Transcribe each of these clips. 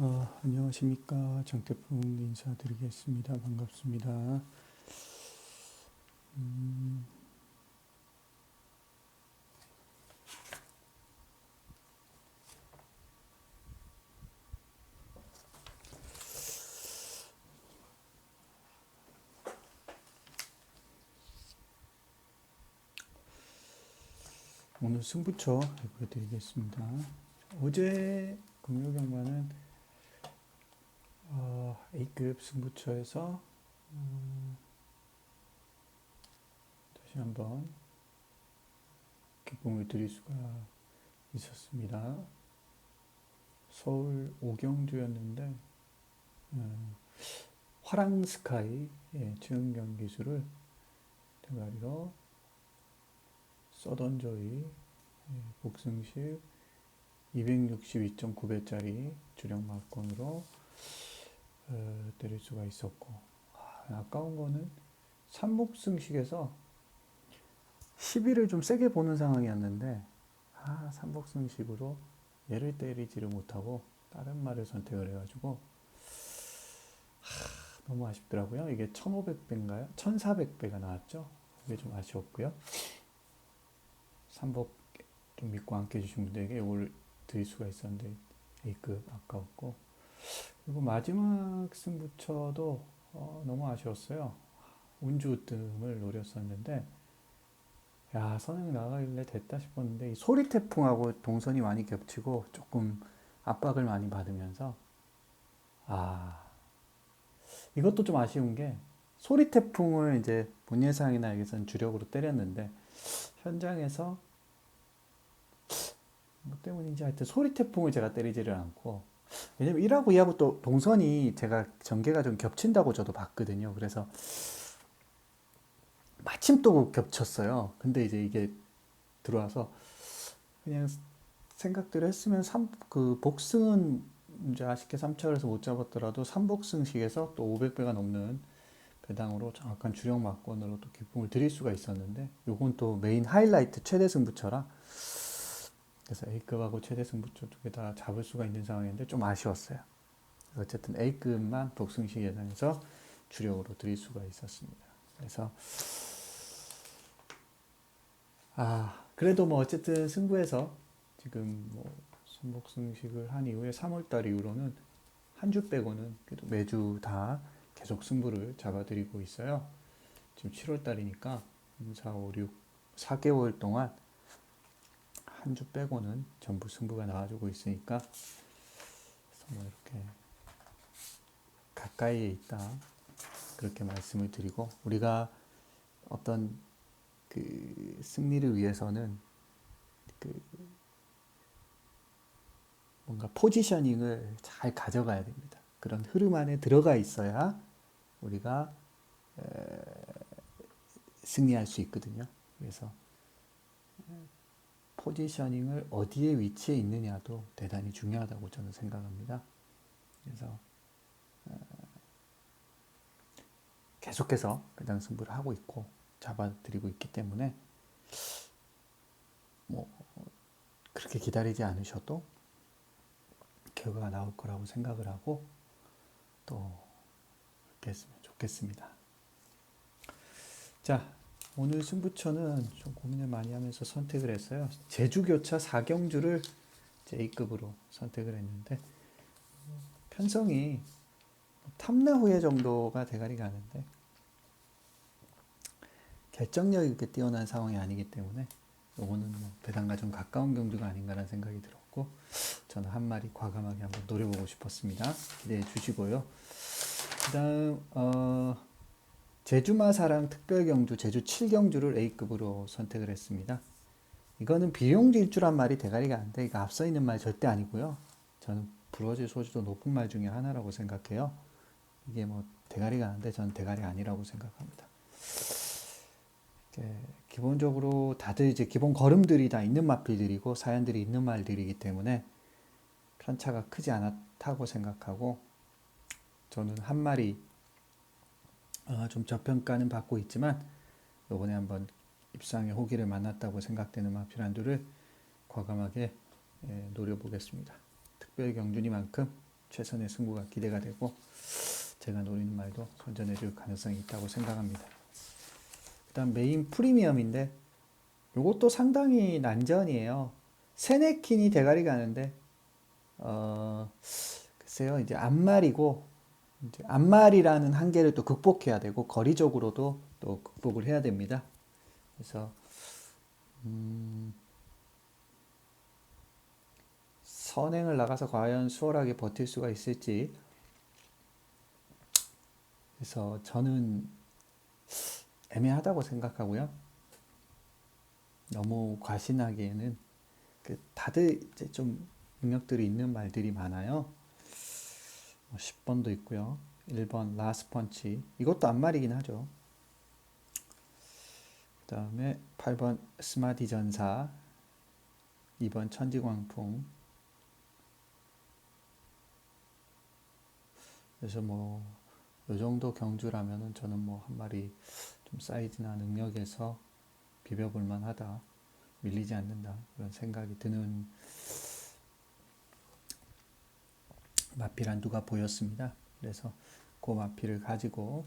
어, 안녕하십니까 장태풍 인사드리겠습니다. 반갑습니다. 음, 오늘 승부처 보여드리겠습니다. 어제 금요 경마는 어, A급 승부처에서 음, 다시 한번 기쁨을 드릴 수가 있었습니다. 서울 오경주였는데 음, 화랑스카이 예, 주연경 기술을 대가리로 써던저이 예, 복승식 262.9배짜리 주력 막건으로 어, 때릴 수가 있었고 아, 아까운 거는 삼복승식에서 10일을 좀 세게 보는 상황이었는데 아 삼복승식으로 얘를 때리지를 못하고 다른 말을 선택을 해가지고 하, 너무 아쉽더라고요. 이게 1500배인가요? 1400배가 나왔죠. 이게 좀 아쉬웠고요. 삼복 좀 믿고 함께 해주신 분들에게 이걸 드릴 수가 있었는데 A급 아까웠고 그리고 마지막 승부처도 어, 너무 아쉬웠어요. 운주 으뜸을 노렸었는데 야 선행 나가길래 됐다 싶었는데 이 소리 태풍하고 동선이 많이 겹치고 조금 압박을 많이 받으면서 아 이것도 좀 아쉬운 게 소리 태풍을 이제 본예상이나 여기서는 주력으로 때렸는데 현장에서 뭐 때문인지 하여튼 소리 태풍을 제가 때리지를 않고 왜냐면 1하고 2하고 또 동선이 제가 전개가 좀 겹친다고 저도 봤거든요. 그래서 마침 또 겹쳤어요. 근데 이제 이게 들어와서 그냥 생각들을 했으면 3, 그 복승은 이제 아쉽게 3차에서 못 잡았더라도 3복승식에서 또 500배가 넘는 배당으로 정확한 주력 막건으로 또 기쁨을 드릴 수가 있었는데 요건 또 메인 하이라이트 최대 승부처라 그래서 A급하고 최대 승부처 두개다 잡을 수가 있는 상황인데 좀 아쉬웠어요. 어쨌든 A급만 복승식 예상해서 주력으로 드릴 수가 있었습니다. 그래서 아 그래도 뭐 어쨌든 승부에서 지금 뭐 선복승식을 한 이후에 3월달 이후로는 한 주 빼고는 그래도 매주 다 계속 승부를 잡아드리고 있어요. 지금 7월달이니까 4, 5, 6, 4개월 동안 한 주 빼고는 전부 승부가 나와주고 있으니까 뭐 이렇게 가까이에 있다 그렇게 말씀을 드리고 우리가 어떤 그 승리를 위해서는 그 뭔가 포지셔닝을 잘 가져가야 됩니다. 그런 흐름 안에 들어가 있어야 우리가 승리할 수 있거든요. 그래서 포지셔닝을 어디에 위치해 있느냐도 대단히 중요하다고 저는 생각합니다. 그래서 계속해서 배당 승부를 하고 있고 잡아드리고 있기 때문에 뭐 그렇게 기다리지 않으셔도 결과가 나올 거라고 생각을 하고 또 그렇게 했으면 좋겠습니다. 자, 오늘 승부처는 좀 고민을 많이 하면서 선택을 했어요. 제주교차 4경주를 A급으로 선택을 했는데 편성이 탐나 후에 정도가 대가리 가는데 결정력이 그렇게 뛰어난 상황이 아니기 때문에 요거는 뭐 배당과 좀 가까운 경주가 아닌가라는 생각이 들었고 저는 한 마리 과감하게 한번 노려보고 싶었습니다. 기대해 주시고요. 그 다음 어, 제주마 사랑 특별경주 제주 7경주를 A급으로 선택을 했습니다. 이거는 비용주 일주란 말이 대가리가 안 돼. 이거 앞서 있는 말 절대 아니고요. 저는 부러질 소지도 높은 말 중에 하나라고 생각해요. 이게 뭐 대가리가 안 돼. 저는 대가리가 아니라고 생각합니다. 기본적으로 다들 이제 기본 걸음들이 다 있는 마필들이고 사연들이 있는 말들이기 때문에 편차가 크지 않았다고 생각하고 저는 한 마리 어, 좀 저평가는 받고 있지만 요번에 한번 입상의 호기를 만났다고 생각되는 마필 한두를 과감하게 예, 노려보겠습니다. 특별 경주니만큼 최선의 승부가 기대가 되고 제가 노리는 말도 선전해줄 가능성이 있다고 생각합니다. 그다음 메인 프리미엄인데 이것도 상당히 난전이에요. 세네킨이 대가리 가는데 어 글쎄요 이제 앞말이고 이제 앞말이라는 한계를 또 극복해야 되고 거리적으로도 또 극복을 해야 됩니다. 그래서 음, 선행을 나가서 과연 수월하게 버틸 수가 있을지 그래서 저는 애매하다고 생각하고요. 너무 과신하기에는 그 다들 이제 좀 능력들이 있는 말들이 많아요. 10번도 뭐 있고요. 1번 라스 펀치. 이것도 앞말이긴 하죠. 그 다음에 8번 스마디 전사. 2번 천지광풍. 그래서 뭐, 요 정도 경주라면은 저는 뭐 한 마리 좀 사이즈나 능력에서 비벼볼 만하다. 밀리지 않는다. 그런 생각이 드는 마필 한두가 보였습니다. 그래서 그 마필을 가지고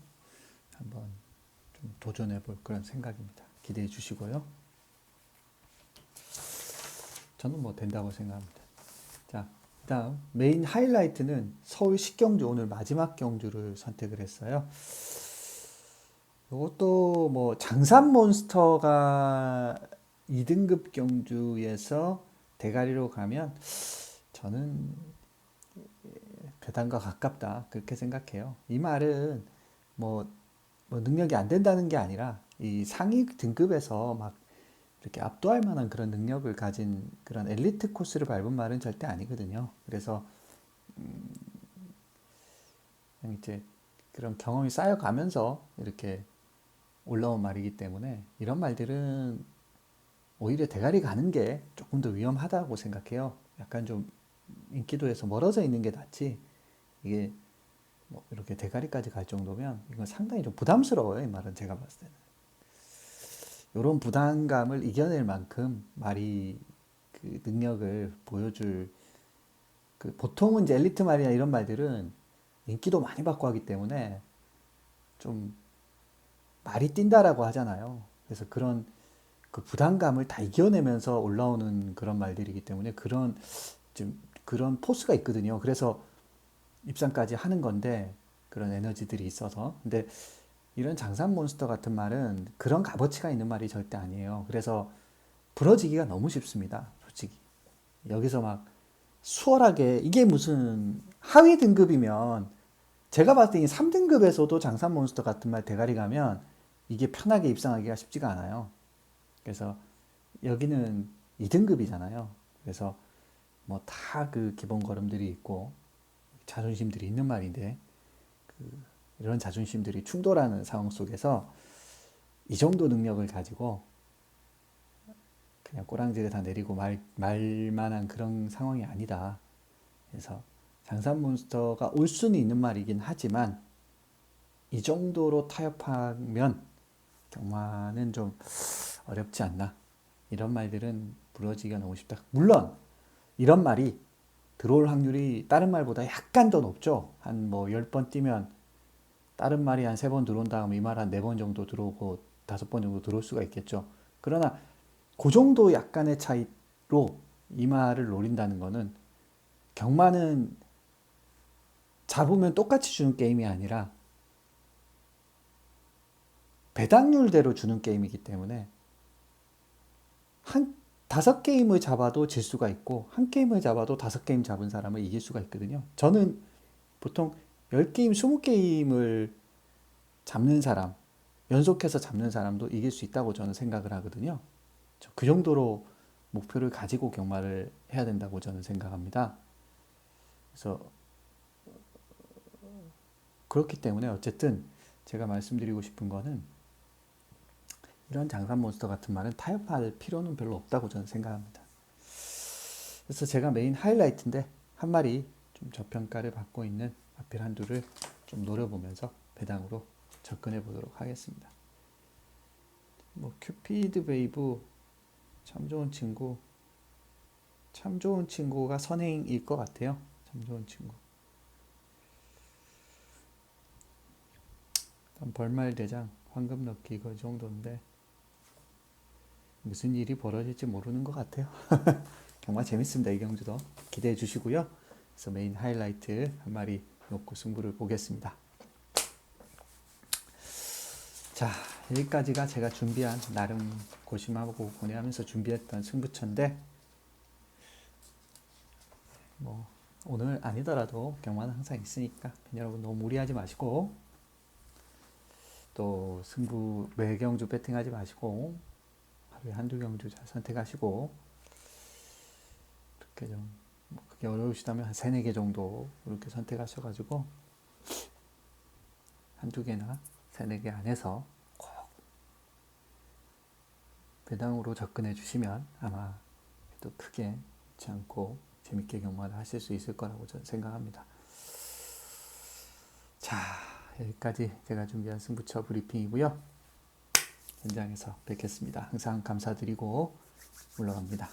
한번 좀 도전해 볼 그런 생각입니다. 기대해 주시고요. 저는 뭐 된다고 생각합니다. 자, 다음 메인 하이라이트는 서울 식경주 오늘 마지막 경주를 선택을 했어요. 이것도 뭐 장산 몬스터가 2등급 경주에서 대가리로 가면 저는 배당과 가깝다 그렇게 생각해요. 이 말은 뭐, 뭐 능력이 안 된다는 게 아니라 이 상위 등급에서 막 이렇게 압도할 만한 그런 능력을 가진 그런 엘리트 코스를 밟은 말은 절대 아니거든요. 그래서 음, 이제 그런 경험이 쌓여가면서 이렇게 올라온 말이기 때문에 이런 말들은 오히려 대가리 가는 게 조금 더 위험하다고 생각해요. 약간 좀 인기도에서 멀어져 있는 게 낫지. 이게 뭐 이렇게 대가리까지 갈 정도면 이건 상당히 좀 부담스러워요. 이 말은 제가 봤을 때는. 이런 부담감을 이겨낼 만큼 말이 그 능력을 보여줄 그 보통은 이제 엘리트 말이나 이런 말들은 인기도 많이 받고 하기 때문에 좀 말이 뛴다라고 하잖아요. 그래서 그런 그 부담감을 다 이겨내면서 올라오는 그런 말들이기 때문에 그런 좀 그런 포스가 있거든요. 그래서 입상까지 하는 건데 그런 에너지들이 있어서 근데 이런 장산 몬스터 같은 말은 그런 값어치가 있는 말이 절대 아니에요. 그래서 부러지기가 너무 쉽습니다. 솔직히 여기서 막 수월하게 이게 무슨 하위 등급이면 제가 봤을 때 3등급에서도 장산 몬스터 같은 말 대가리 가면 이게 편하게 입상하기가 쉽지가 않아요. 그래서 여기는 2등급이잖아요. 그래서 뭐 다 그 기본 걸음들이 있고 자존심들이 있는 말인데 그 이런 자존심들이 충돌하는 상황 속에서 이 정도 능력을 가지고 그냥 꼬랑지를 다 내리고 말, 말만한 그런 상황이 아니다. 그래서 장산 몬스터가 올 수는 있는 말이긴 하지만 이 정도로 타협하면 경마는 좀 어렵지 않나. 이런 말들은 부러지기가 너무 쉽다. 물론 이런 말이 들어올 확률이 다른 말보다 약간 더 높죠. 한 뭐 10번 뛰면 다른 말이 한 세 번 들어온 다음 이 말 한 네 번 정도 들어오고 다섯 번 정도 들어올 수가 있겠죠. 그러나 그 정도 약간의 차이로 이 말을 노린다는 거는 경마는 잡으면 똑같이 주는 게임이 아니라 배당률대로 주는 게임이기 때문에 한 다섯 게임을 잡아도 질 수가 있고 한 게임을 잡아도 다섯 게임 잡은 사람을 이길 수가 있거든요. 저는 보통 10게임, 20게임을 잡는 사람, 연속해서 잡는 사람도 이길 수 있다고 저는 생각을 하거든요. 그 정도로 목표를 가지고 경마를 해야 된다고 저는 생각합니다. 그래서 그렇기 때문에 어쨌든 제가 말씀드리고 싶은 거는 이런 장산 몬스터 같은 말은 타협할 필요는 별로 없다고 저는 생각합니다. 그래서 제가 메인 하이라이트인데 한 마리 좀 저평가를 받고 있는 아필 한두를 좀 노려보면서 배당으로 접근해 보도록 하겠습니다. 뭐 큐피드 베이브 참 좋은 친구 참 좋은 친구가 선행일 것 같아요. 참 좋은 친구. 벌말 대장, 황금 넣기 그 정도인데 무슨 일이 벌어질지 모르는 것 같아요. 정말 재밌습니다. 이 경주도 기대해 주시고요. 그래서 메인 하이라이트 한 마리 놓고 승부를 보겠습니다. 자 여기까지가 제가 준비한 나름 고심하고 고뇌하면서 준비했던 승부처인데 뭐 오늘 아니더라도 경마는 항상 있으니까 여러분 너무 무리하지 마시고 또 승부 매경주 배팅하지 마시고 하루에 한두 경주 잘 선택하시고 그렇게 좀뭐 그게 어려우시다면 한 세네 개 정도 이렇게 선택하셔가지고 한두 개나 세네 개 안에서 꼭 배당으로 접근해 주시면 아마 또 크게 잃지 않고 재밌게 경마를 하실 수 있을 거라고 저는 생각합니다. 자, 여기까지 제가 준비한 승부처 브리핑이고요. 현장에서 뵙겠습니다. 항상 감사드리고 물러갑니다.